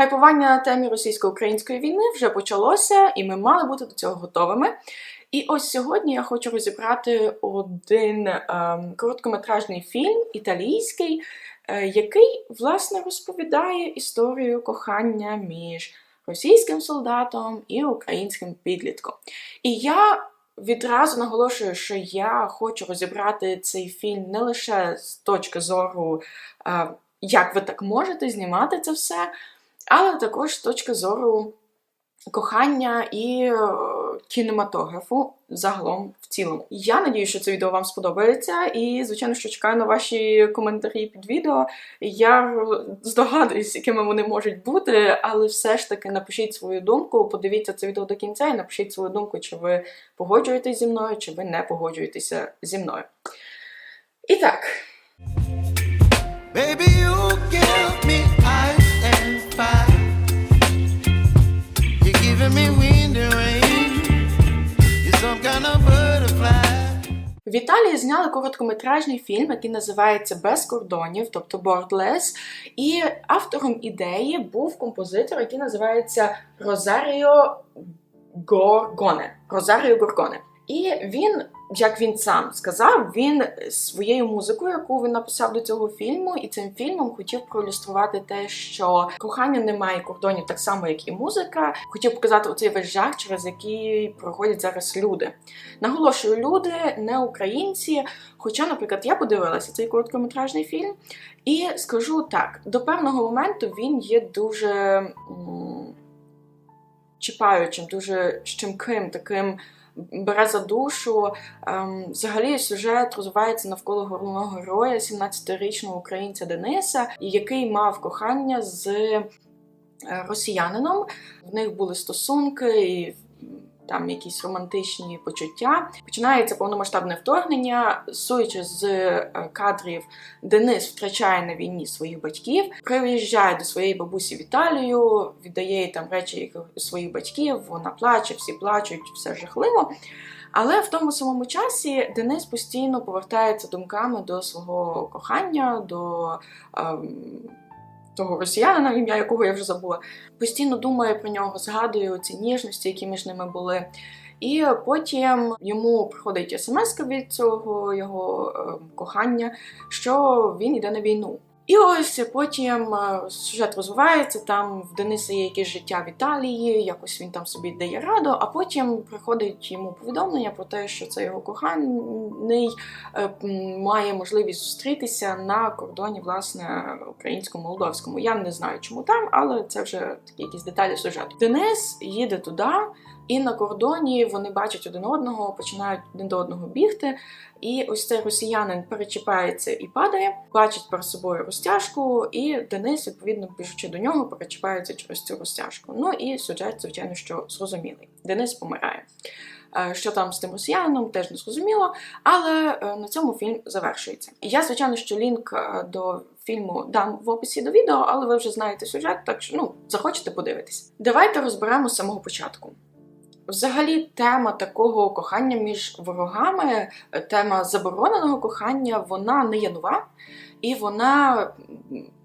Хайпування на темі російсько-української війни вже почалося, і ми мали бути до цього готовими. І ось сьогодні я хочу розібрати один ем, короткометражний фільм італійський, е, який власне розповідає історію кохання між російським солдатом і українським підлітком. І я відразу наголошую, що я хочу розібрати цей фільм не лише з точки зору, е, як ви так можете знімати це все, але також з точки зору кохання і е, кінематографу загалом в цілому. Я надію, що це відео вам сподобається, і звичайно, що чекаю на ваші коментарі під відео. Я здогадуюсь, якими вони можуть бути, але все ж таки напишіть свою думку, подивіться це відео до кінця і напишіть свою думку, чи ви погоджуєтесь зі мною, чи ви не погоджуєтеся зі мною. І так. В Італії зняли короткометражний фільм, який називається Без кордонів, тобто Borderless. І автором ідеї був композитор, який називається Розаріо Горгоне. Розаріо Горгоне. І він, як він сам сказав, він своєю музикою, яку він написав до цього фільму, і цим фільмом хотів проілюструвати те, що кохання не має кордонів так само, як і музика. Хотів показати оцей весь жах, через який проходять зараз люди. Наголошую, люди не українці. Хоча, наприклад, я подивилася цей короткометражний фільм, і скажу так: до певного моменту він є дуже чіпаючим, дуже щемким, таким бере за душу. Ем, взагалі сюжет розвивається навколо головного героя, 17-річного українця Дениса, який мав кохання з е, росіянином. В них були стосунки і там якісь романтичні почуття. Починається повномасштабне вторгнення. Суючи з е, кадрів, Денис втрачає на війні своїх батьків, приїжджає до своєї бабусі в Італію, віддає їй там речі їх- своїх батьків. Вона плаче, всі плачуть, все жахливо. Але в тому самому часі Денис постійно повертається думками до свого кохання, до ем, того росіянина, ім'я якого я вже забула. Постійно думає про нього, згадує ці ніжності, які між ними були. І потім йому приходить смс від цього його ем, кохання, що він йде на війну. І ось потім е, сюжет розвивається, там в Дениса є якесь життя в Італії, якось він там собі дає раду, а потім приходить йому повідомлення про те, що це його коханий е, має можливість зустрітися на кордоні, власне, українсько-молдовському. Я не знаю, чому там, але це вже такі якісь деталі сюжету. Денис їде туди, і на кордоні вони бачать один одного, починають один до одного бігти. І ось цей росіянин перечіпається і падає, бачить перед собою розтяжку, і Денис, відповідно, біжучи до нього, перечіпається через цю розтяжку. Ну і сюжет, звичайно, що зрозумілий. Денис помирає. Е, Що там з тим росіянином, теж не зрозуміло, але е, на цьому фільм завершується. Я, звичайно, що лінк е, до фільму дам в описі до відео, але ви вже знаєте сюжет, так що ну захочете подивитись. Давайте розберемо з самого початку. Взагалі, тема такого кохання між ворогами, тема забороненого кохання, вона не є нова, і вона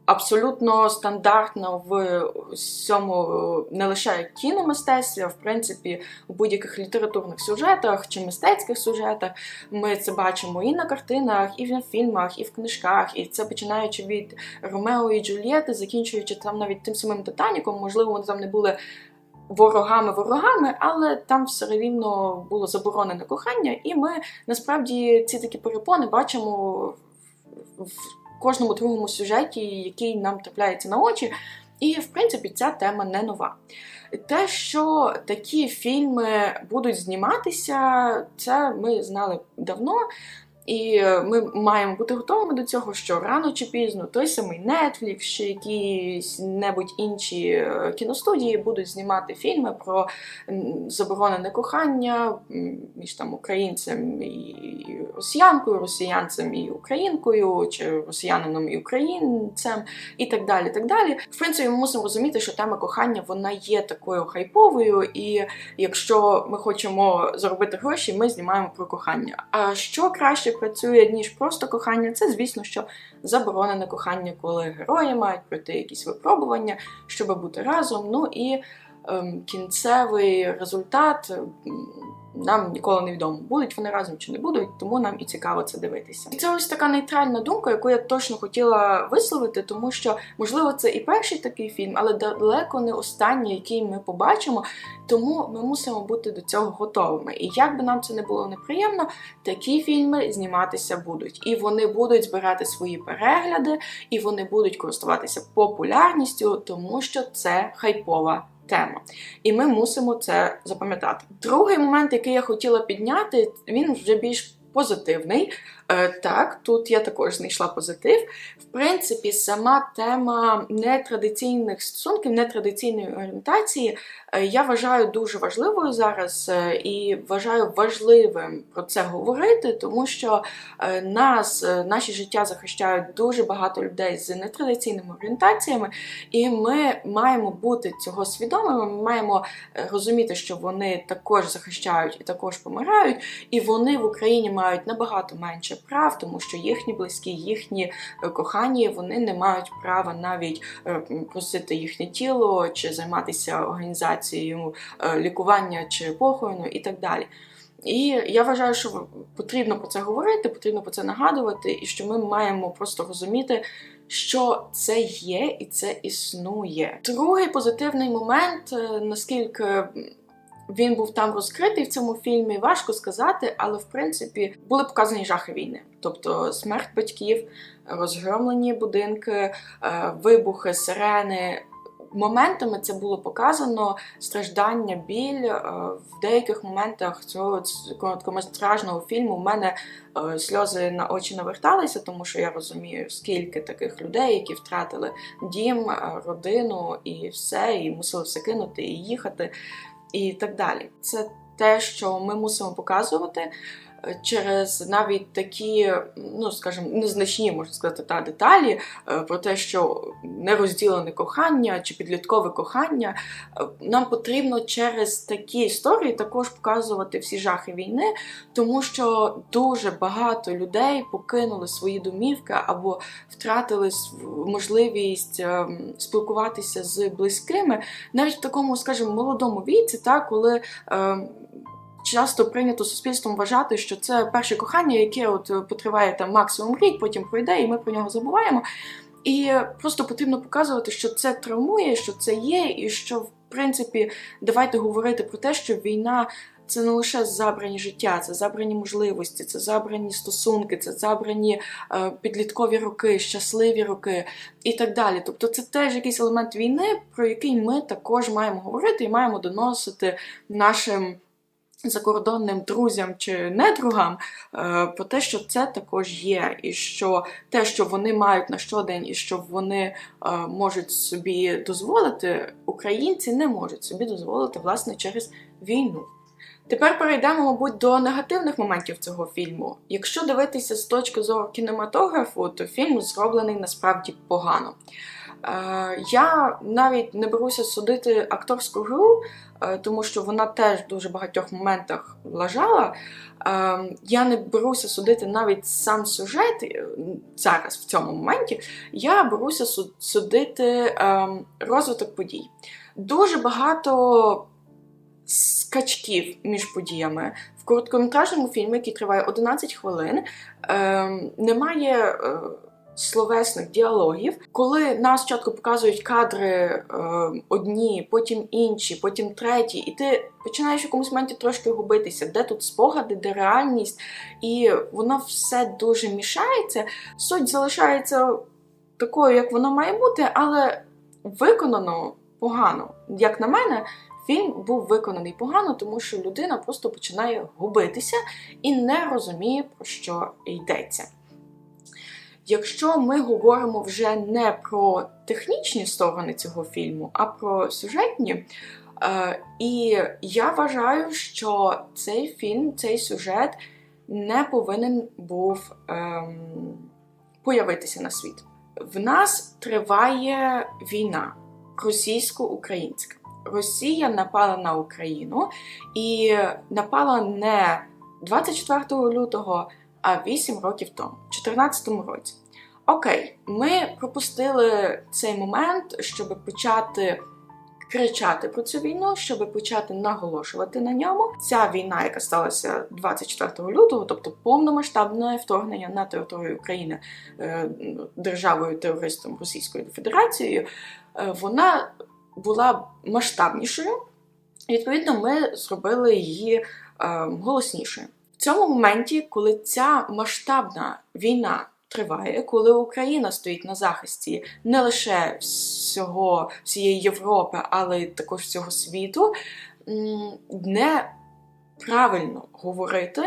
абсолютно стандартна в всьому е, не лише кіномистецтві, а в принципі у будь-яких літературних сюжетах чи мистецьких сюжетах. Ми це бачимо і на картинах, і в фільмах, і в книжках. І це починаючи від Ромео і Джульєти, закінчуючи там навіть тим самим Титаніком, можливо, вони там не були ворогами-ворогами, але там все рівно було заборонене кохання, і ми насправді ці такі перепони бачимо в- кожному другому сюжеті, який нам трапляється на очі. І, в принципі, ця тема не нова. Те, що такі фільми будуть зніматися, це ми знали давно. І ми маємо бути готовими до цього, що рано чи пізно той самий Netflix чи якісь небудь інші е, кіностудії будуть знімати фільми про заборонене кохання між там українцем і росіянкою, росіянцем і українкою, чи росіянином і українцем, і так далі. так далі. В принципі, ми мусимо розуміти, що тема кохання вона є такою хайповою, і якщо ми хочемо заробити гроші, ми знімаємо про кохання. А що краще працює, ніж просто кохання. Це, звісно, що заборонене кохання, коли герої мають пройти якісь випробування, щоб бути разом. Ну і ем, кінцевий результат. Нам ніколи не відомо, будуть вони разом чи не будуть, тому нам і цікаво це дивитися. І це ось така нейтральна думка, яку я точно хотіла висловити, тому що можливо це і перший такий фільм, але далеко не останній, який ми побачимо. Тому ми мусимо бути до цього готовими. І як би нам це не було неприємно, такі фільми зніматися будуть, і вони будуть збирати свої перегляди, і вони будуть користуватися популярністю, тому що це хайпова тема. І ми мусимо це запам'ятати. Другий момент, який я хотіла підняти, він вже більш позитивний. Е, так, тут я також знайшла позитив. В принципі, сама тема нетрадиційних стосунків, нетрадиційної орієнтації е, я вважаю дуже важливою зараз е, і вважаю важливим про це говорити, тому що нас, наші життя захищають дуже багато людей з нетрадиційними орієнтаціями, і ми маємо бути цього свідомими. Ми маємо розуміти, що вони також захищають і також помирають, і вони в Україні мають набагато менше прав, тому що їхні близькі, їхні е, кохані, вони не мають права навіть е, просити їхнє тіло чи займатися організацією е, лікування чи похорону і так далі. І я вважаю, що потрібно про це говорити, потрібно про це нагадувати, і що ми маємо просто розуміти, що це є і це існує. Другий позитивний момент, наскільки він був там розкритий в цьому фільмі, важко сказати, але в принципі були показані жахи війни, тобто смерть батьків, розгромлені будинки, е, вибухи, сирени. Моментами це було показано страждання, біль. Е, В деяких моментах цього короткометражного фільму в мене е, сльози на очі наверталися, тому що я розумію, скільки таких людей, які втратили дім, родину і все, і мусили все кинути і їхати, і так далі. Це те, що ми мусимо показувати. Е, Через навіть такі, ну скажімо, незначні, можна сказати, та деталі е, про те, що нерозділене кохання чи підліткове кохання, е, нам потрібно через такі історії також показувати всі жахи війни, тому що дуже багато людей покинули свої домівки або втратили можливість ем, спілкуватися з близькими, навіть в такому, скажімо, молодому віці, та коли. Часто прийнято суспільством вважати, що це перше кохання, яке от е, потриває там максимум рік, потім пройде, і ми про нього забуваємо. І просто потрібно показувати, що це травмує, що це є, і що, в принципі, давайте говорити про те, що війна це не лише забрані життя, це забрані можливості, це забрані стосунки, це забрані е, підліткові роки, щасливі роки і так далі. Тобто, це теж якийсь елемент війни, про який ми також маємо говорити і маємо доносити нашим закордонним друзям чи недругам е, про те, що це також є, і що те, що вони мають на щодень, і що вони е, можуть собі дозволити, українці не можуть собі дозволити власне через війну. Тепер перейдемо, мабуть, до негативних моментів цього фільму. Якщо дивитися з точки зору кінематографу, то фільм зроблений насправді погано. Е, я навіть не беруся судити акторську гру, е, тому що вона теж в дуже багатьох моментах лажала. Е, я не беруся судити навіть сам сюжет зараз в цьому моменті. Я беруся судити розвиток подій. Дуже багато скачків між подіями. В короткометражному фільмі, який триває 11 хвилин, немає словесних діалогів. Коли нас спочатку показують кадри е, одні, потім інші, потім треті, і ти починаєш в якомусь моменті трошки губитися, де тут спогади, де реальність, і воно все дуже мішається. Суть залишається такою, як воно має бути, але виконано погано. Як на мене, фільм був виконаний погано, тому що людина просто починає губитися і не розуміє, про що йдеться. Якщо ми говоримо вже не про технічні сторони цього фільму, а про сюжетні, е, і я вважаю, що цей фільм, цей сюжет не повинен був ем, появитися на світ. В нас триває війна російсько-українська. Росія напала на Україну і напала не 24 лютого, а 8 років тому, в 2014 році. Окей, ми пропустили цей момент, щоб почати кричати про цю війну, щоб почати наголошувати на ньому. Ця війна, яка сталася 24 лютого, тобто повномасштабне вторгнення на територію України е, державою терористом Російською Федерацією, е, вона була масштабнішою. Відповідно, ми зробили її е, голоснішою. Цьому моменті, коли ця масштабна війна триває, коли Україна стоїть на захисті не лише всього всієї Європи, але й також всього світу, неправильно говорити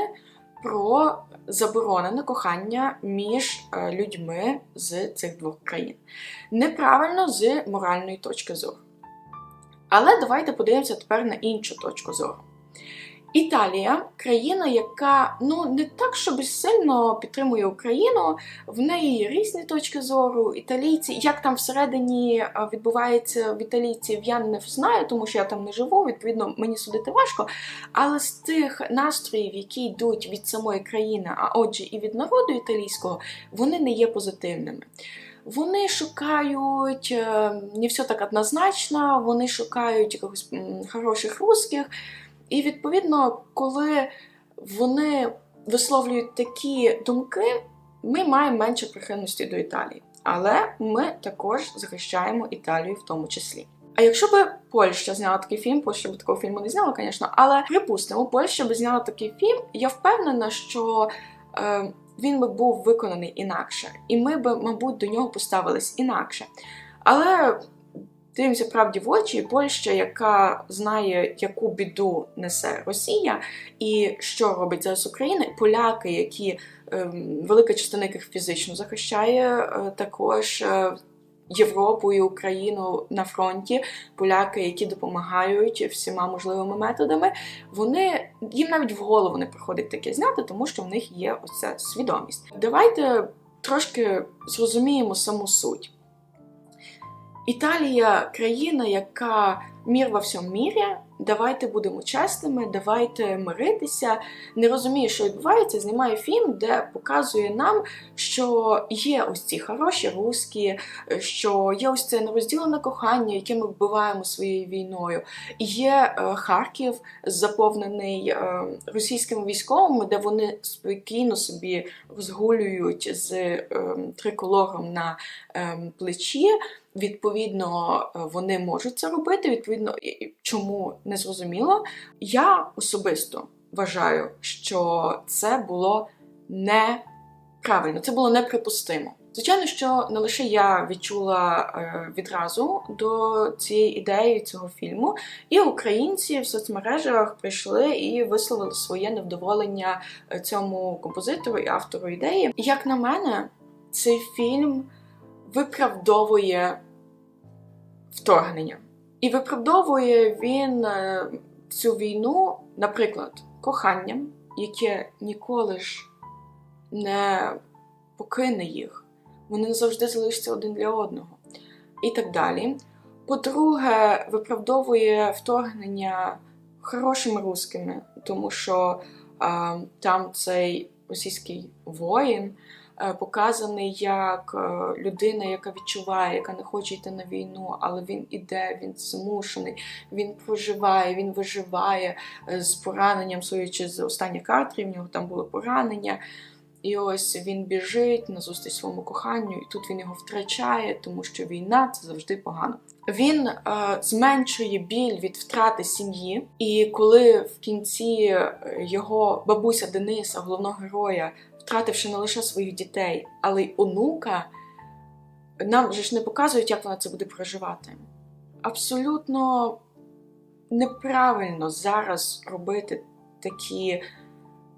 про заборонене кохання між е, людьми з цих двох країн. Неправильно з моральної точки зору. Але давайте подивимося тепер на іншу точку зору. Італія країна, яка ну не так, щоб сильно підтримує Україну. В неї різні точки зору. Італійці, як там всередині е, відбувається в італійців, я не знаю, тому що я там не живу. Відповідно, мені судити важко. Але з тих настроїв, які йдуть від самої країни, а отже, і від народу італійського, вони не є позитивними. Вони шукають е, не все так однозначно, вони шукають якихось хороших русських. І відповідно, коли вони висловлюють такі думки, ми маємо менше прихильності до Італії. Але ми також захищаємо Італію в тому числі. А якщо б Польща зняла такий фільм, Польща б такого фільму не зняла, звісно, але припустимо, Польща б зняла такий фільм, я впевнена, що е, він би був виконаний інакше, і ми б, мабуть, до нього поставились інакше. Але дивимося правді в очі, Польща, яка знає, яку біду несе Росія, і що робить зараз Україна, поляки, які ем, велика частина яких фізично захищає, е, також. е, Європу і Україну на фронті, поляки, які допомагають всіма можливими методами, вони їм навіть в голову не приходить таке зняти, тому що в них є оця свідомість. Давайте трошки зрозуміємо саму суть. Італія країна, яка мір во всьому мірі. Давайте будемо чесними, давайте миритися. Не розуміє, що відбувається, знімає фільм, де показує нам, що є ось ці хороші русські, що є ось це нерозділене кохання, яке ми вбиваємо своєю війною. Є е, Харків, заповнений е, російськими військовими, де вони спокійно собі розгулюють з е, триколором на е, плечі. Відповідно, е, вони можуть це робити. Відповідно, чому не зрозуміло. Я особисто вважаю, що це було неправильно, це було неприпустимо. Звичайно, що не лише я відчула е, відразу до цієї ідеї цього фільму, і українці в соцмережах прийшли і висловили своє невдоволення е, цьому композитору і автору ідеї. Як на мене, цей фільм виправдовує вторгнення. І виправдовує він е, цю війну, наприклад, коханням, яке ніколи ж не покине їх. Вони завжди залишаться один для одного. І так далі. По-друге, виправдовує вторгнення хорошими русскими, тому що е, там цей російський воїн показаний як е, людина, яка відчуває, яка не хоче йти на війну, але він іде, він змушений, він проживає, він виживає е, з пораненням, судячи з останніх кадрів, в нього там було поранення. І ось він біжить назустріч своєму коханню, і тут він його втрачає, тому що війна це завжди погано. Він е, зменшує біль від втрати сім'ї, і коли в кінці е, його бабуся Дениса, головного героя, втративши не лише своїх дітей, але й онука, нам же ж не показують, як вона це буде проживати. Абсолютно неправильно зараз робити такі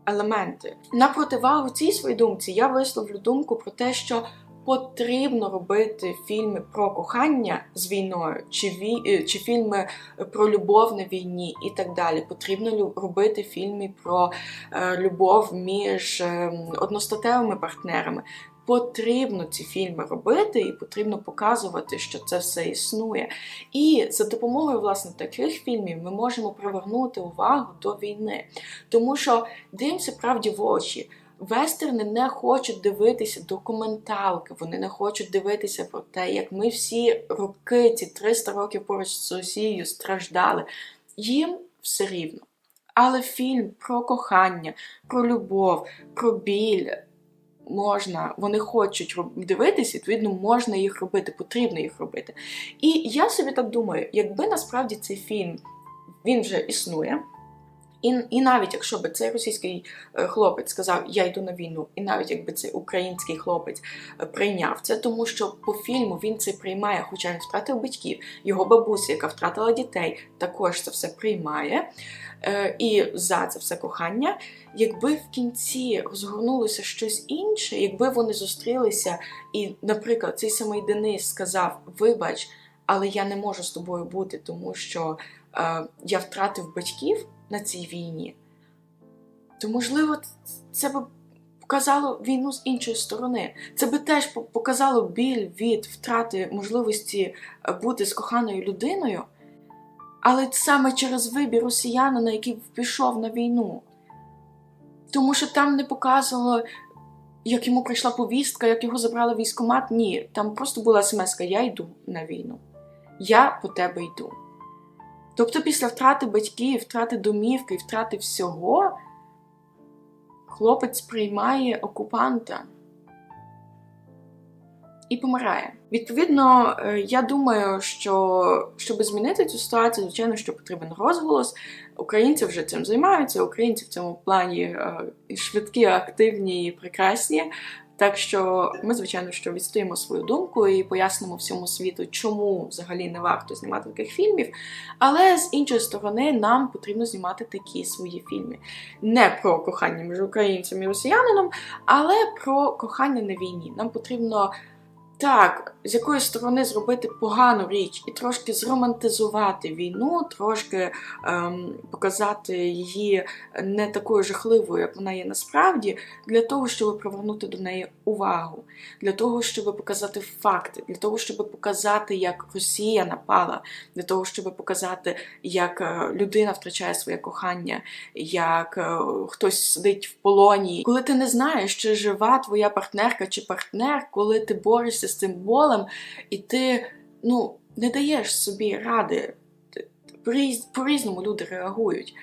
елементи. На противагу цій своїй думці я висловлю думку про те, що потрібно робити фільми про кохання з війною, чи, ві... е, чи фільми про любов на війні і так далі. Потрібно робити фільми про е, любов між е, одностатевими партнерами. Потрібно ці фільми робити, і потрібно показувати, що це все існує. І за допомогою власне таких фільмів ми можемо привернути увагу до війни. Тому що дивимося правді в очі. Вестерни не хочуть дивитися документалки, вони не хочуть дивитися про те, як ми всі роки, ці 300 років поруч з Росією страждали. Їм все рівно. Але фільм про кохання, про любов, про біль можна, вони хочуть дивитися, відповідно, можна їх робити, потрібно їх робити. І я собі так думаю, якби насправді цей фільм він вже існує. І, і навіть якщо би цей російський е, хлопець сказав Я йду на війну, і навіть якби цей український хлопець е, прийняв це, тому що по фільму він це приймає, хоча він втратив батьків, його бабуся, яка втратила дітей, також це все приймає. Е, і за це все кохання. Якби в кінці розгорнулося щось інше, якби вони зустрілися, і, наприклад, цей самий Денис сказав: Вибач, але я не можу з тобою бути, тому що е, я втратив батьків на цій війні, то можливо це б показало війну з іншої сторони. Це би теж показало біль від втрати можливості е, бути з коханою людиною, але саме через вибір росіянина, який пішов на війну. Тому що там не показувало, як йому прийшла повістка, як його забрали військкомат. Ні, там просто була смс Я йду на війну. Я по тебе йду. Тобто, після втрати батьків, втрати домівки, втрати всього, хлопець приймає окупанта і помирає. Відповідно, е, я думаю, що щоб змінити цю ситуацію, звичайно, що потрібен розголос. Українці вже цим займаються. Українці в цьому плані е, швидкі, активні і прекрасні. Так що ми, звичайно, що відстоїмо свою думку і пояснимо всьому світу, чому взагалі не варто знімати таких фільмів. Але з іншої сторони, нам потрібно знімати такі свої фільми. Не про кохання між українцем і росіянином, але про кохання на війні. Нам потрібно так, з якоїсь сторони зробити погану річ і трошки зромантизувати війну, трошки ем, показати її не такою жахливою, як вона є насправді, для того, щоб привернути до неї увагу, для того, щоб показати факти, для того, щоб показати, як Росія напала, для того, щоб показати, як е, людина втрачає своє кохання, як е, хтось сидить в полоні. Коли ти не знаєш, чи жива твоя партнерка чи партнер, коли ти борешся з цим болем, і ти ну, не даєш собі ради. По-різному люди реагують.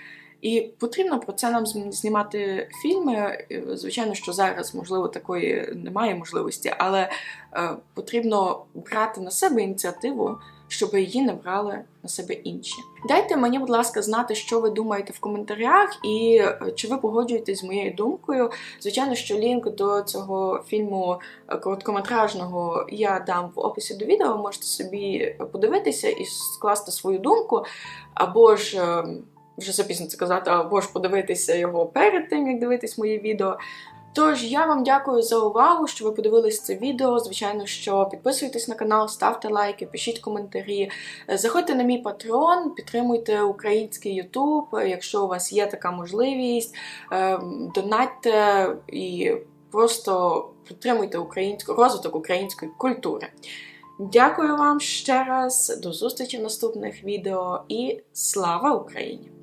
І потрібно про це нам знімати фільми. Звичайно, що зараз, можливо, такої немає можливості, але е, потрібно брати на себе ініціативу, щоб її не брали на себе інші. Дайте мені, будь ласка, знати, що ви думаєте в коментарях, і е, чи ви погоджуєтесь з моєю думкою. Звичайно, що лінк до цього фільму е, короткометражного я дам в описі до відео. Можете собі подивитися і скласти свою думку, або ж. е, Вже запізно це казати, або ж подивитися його перед тим, як дивитись моє відео. Тож я вам дякую за увагу, що ви подивились це відео. Звичайно, що підписуйтесь на канал, ставте лайки, пишіть коментарі. Заходьте на мій патрон, підтримуйте український Ютуб, якщо у вас є така можливість. Ем, Донатьте і просто підтримуйте українську розвиток української культури. Дякую вам ще раз, до зустрічі в наступних відео і слава Україні!